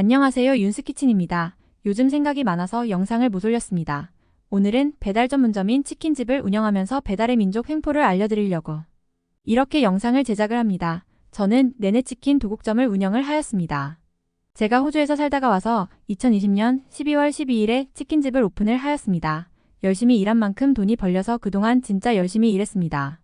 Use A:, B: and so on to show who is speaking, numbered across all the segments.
A: 안녕하세요 윤스키친입니다. 요즘 생각이 많아서 영상을 못 올렸습니다. 오늘은 배달 전문점인 치킨집을 운영하면서 배달의 민족 횡포를 알려드리려고 이렇게 영상을 제작을 합니다. 저는 네네치킨 도곡점을 운영을 하였습니다. 제가 호주에서 살다가 와서 2020년 12월 12일에 치킨집을 오픈을 하였습니다. 열심히 일한 만큼 돈이 벌려서 그동안 진짜 열심히 일했습니다.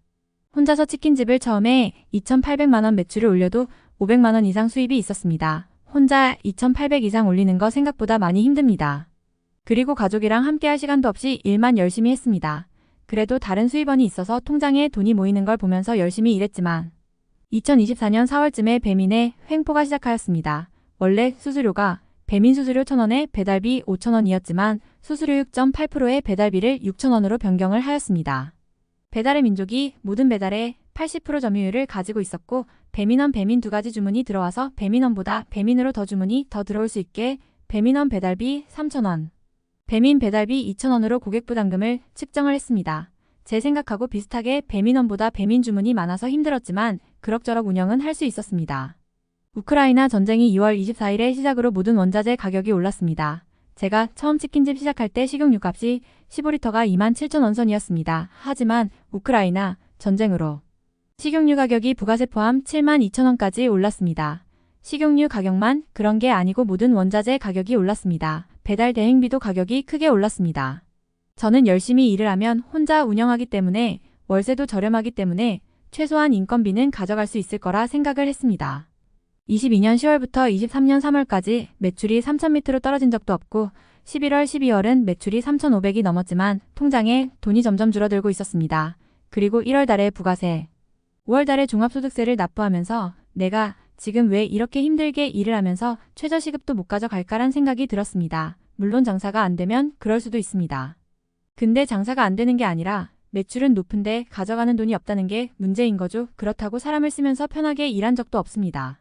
A: 혼자서 치킨집을 처음에 2,800만원 매출을 올려도 500만원 이상 수입이 있었습니다. 혼자 2,800 이상 올리는 거 생각보다 많이 힘듭니다. 그리고 가족이랑 함께 할 시간도 없이 일만 열심히 했습니다. 그래도 다른 수입원이 있어서 통장에 돈이 모이는 걸 보면서 열심히 일했지만 2024년 4월쯤에 배민의 횡포가 시작하였습니다. 원래 수수료가 배민 수수료 1,000원에 배달비 5,000원이었지만 수수료 6.8%의 배달비를 6,000원으로 변경을 하였습니다. 배달의 민족이 모든 배달에 80% 점유율을 가지고 있었고 배민원 배민 두 가지 주문이 들어와서 배민원보다 배민으로 더 주문이 더 들어올 수 있게 배민원 배달비 3,000원, 배민 배달비 2,000원으로 고객 부담금을 측정을 했습니다. 제 생각하고 비슷하게 배민원보다 배민 주문이 많아서 힘들었지만 그럭저럭 운영은 할 수 있었습니다. 우크라이나 전쟁이 2월 24일에 시작으로 모든 원자재 가격이 올랐습니다. 제가 처음 치킨집 시작할 때 식용유 값이 15리터가 27,000원 선이었습니다. 하지만 우크라이나 전쟁으로 식용유 가격이 부가세 포함 72,000원까지 올랐습니다. 식용유 가격만 그런 게 아니고 모든 원자재 가격이 올랐습니다. 배달 대행비도 가격이 크게 올랐습니다. 저는 열심히 일을 하면 혼자 운영하기 때문에 월세도 저렴하기 때문에 최소한 인건비는 가져갈 수 있을 거라 생각을 했습니다. 22년 10월부터 23년 3월까지 매출이 3,000m로 떨어진 적도 없고 11월, 12월은 매출이 3,500이 넘었지만 통장에 돈이 점점 줄어들고 있었습니다. 그리고 1월 달에 부가세, 5월 달에 종합소득세를 납부하면서 내가 지금 왜 이렇게 힘들게 일을 하면서 최저시급도 못 가져갈까란 생각이 들었습니다. 물론 장사가 안 되면 그럴 수도 있습니다. 근데 장사가 안 되는 게 아니라 매출은 높은데 가져가는 돈이 없다는 게 문제인 거죠. 그렇다고 사람을 쓰면서 편하게 일한 적도 없습니다.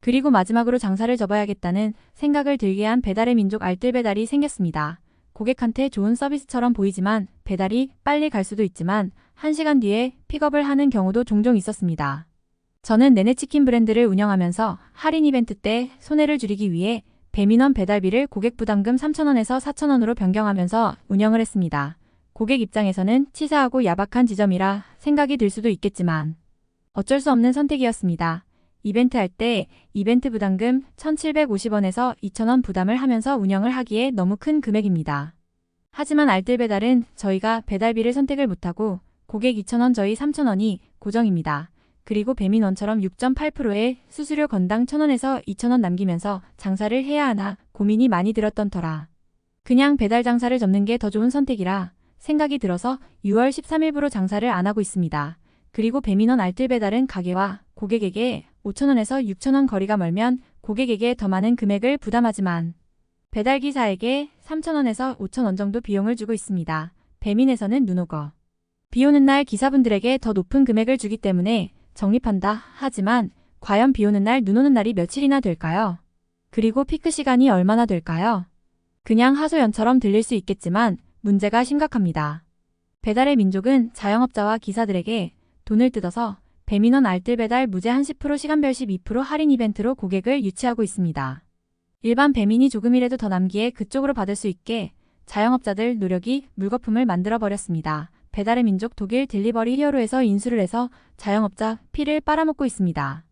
A: 그리고 마지막으로 장사를 접어야겠다는 생각을 들게 한 배달의 민족 알뜰 배달이 생겼습니다. 고객한테 좋은 서비스처럼 보이지만 배달이 빨리 갈 수도 있지만 1시간 뒤에 픽업을 하는 경우도 종종 있었습니다. 저는 네네치킨 브랜드를 운영하면서 할인 이벤트 때 손해를 줄이기 위해 배민원 배달비를 고객 부담금 3,000원에서 4,000원으로 변경하면서 운영을 했습니다. 고객 입장에서는 치사하고 야박한 지점이라 생각이 들 수도 있겠지만 어쩔 수 없는 선택이었습니다. 이벤트 할 때 이벤트 부담금 1,750원에서 2,000원 부담을 하면서 운영을 하기에 너무 큰 금액입니다. 하지만 알뜰 배달은 저희가 배달비를 선택을 못하고 고객 2,000원 저희 3,000원이 고정입니다. 그리고 배민원처럼 6.8%의 수수료 건당 1,000원에서 2,000원 남기면서 장사를 해야 하나 고민이 많이 들었던 터라. 그냥 배달 장사를 접는 게 더 좋은 선택이라 생각이 들어서 6월 13일부로 장사를 안 하고 있습니다. 그리고 배민원 알뜰 배달은 가게와 고객에게 5,000원에서 6,000원 거리가 멀면 고객에게 더 많은 금액을 부담하지만 배달기사에게 3,000원에서 5,000원 정도 비용을 주고 있습니다. 배민에서는 눈 오거. 비 오는 날 기사분들에게 더 높은 금액을 주기 때문에 적립한다 하지만 과연 비 오는 날, 눈 오는 날이 며칠이나 될까요? 그리고 피크 시간이 얼마나 될까요? 그냥 하소연처럼 들릴 수 있겠지만 문제가 심각합니다. 배달의 민족은 자영업자와 기사들에게 돈을 뜯어서 배민원 알뜰 배달 무제 한10% 시간별 12% 할인 이벤트로 고객을 유치하고 있습니다. 일반 배민이 조금이라도 더 남기에 그쪽으로 받을 수 있게 자영업자들 노력이 물거품을 만들어 버렸습니다. 배달의 민족 독일 딜리버리 히어로에서 인수를 해서 자영업자 피를 빨아먹고 있습니다.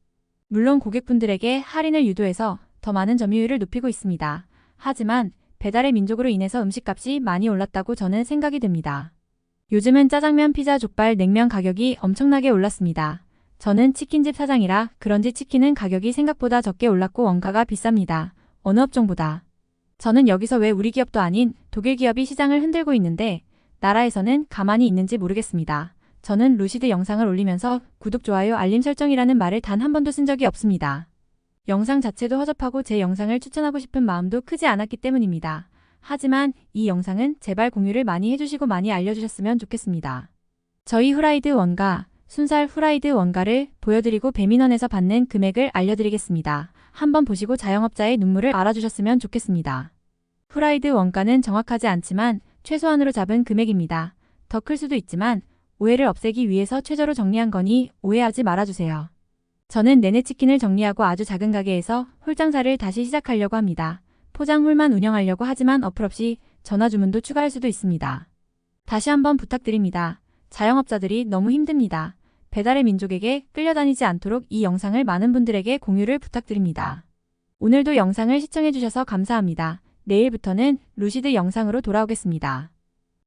A: 물론 고객분들에게 할인을 유도해서 더 많은 점유율을 높이고 있습니다. 하지만 배달의 민족으로 인해서 음식값이 많이 올랐다고 저는 생각이 듭니다. 요즘은 짜장면, 피자, 족발, 냉면 가격이 엄청나게 올랐습니다. 저는 치킨집 사장이라 그런지 치킨은 가격이 생각보다 적게 올랐고 원가가 비쌉니다. 어느 업종보다. 저는 여기서 왜 우리 기업도 아닌 독일 기업이 시장을 흔들고 있는데 나라에서는 가만히 있는지 모르겠습니다. 저는 루시드 영상을 올리면서 구독, 좋아요, 알림 설정이라는 말을 단 한 번도 쓴 적이 없습니다. 영상 자체도 허접하고 제 영상을 추천하고 싶은 마음도 크지 않았기 때문입니다. 하지만 이 영상은 제발 공유를 많이 해주시고 많이 알려주셨으면 좋겠습니다. 저희 후라이드 원가, 순살 후라이드 원가를 보여드리고 배민원에서 받는 금액을 알려드리겠습니다. 한번 보시고 자영업자의 눈물을 알아주셨으면 좋겠습니다. 후라이드 원가는 정확하지 않지만 최소한으로 잡은 금액입니다. 더 클 수도 있지만 오해를 없애기 위해서 최저로 정리한 거니 오해하지 말아주세요. 저는 내내 치킨을 정리하고 아주 작은 가게에서 홀장사를 다시 시작하려고 합니다. 포장홀만 운영하려고 하지만 어플 없이 전화 주문도 추가할 수도 있습니다. 다시 한번 부탁드립니다. 자영업자들이 너무 힘듭니다. 배달의 민족에게 끌려다니지 않도록 이 영상을 많은 분들에게 공유를 부탁드립니다. 오늘도 영상을 시청해주셔서 감사합니다. 내일부터는 루시드 영상으로 돌아오겠습니다.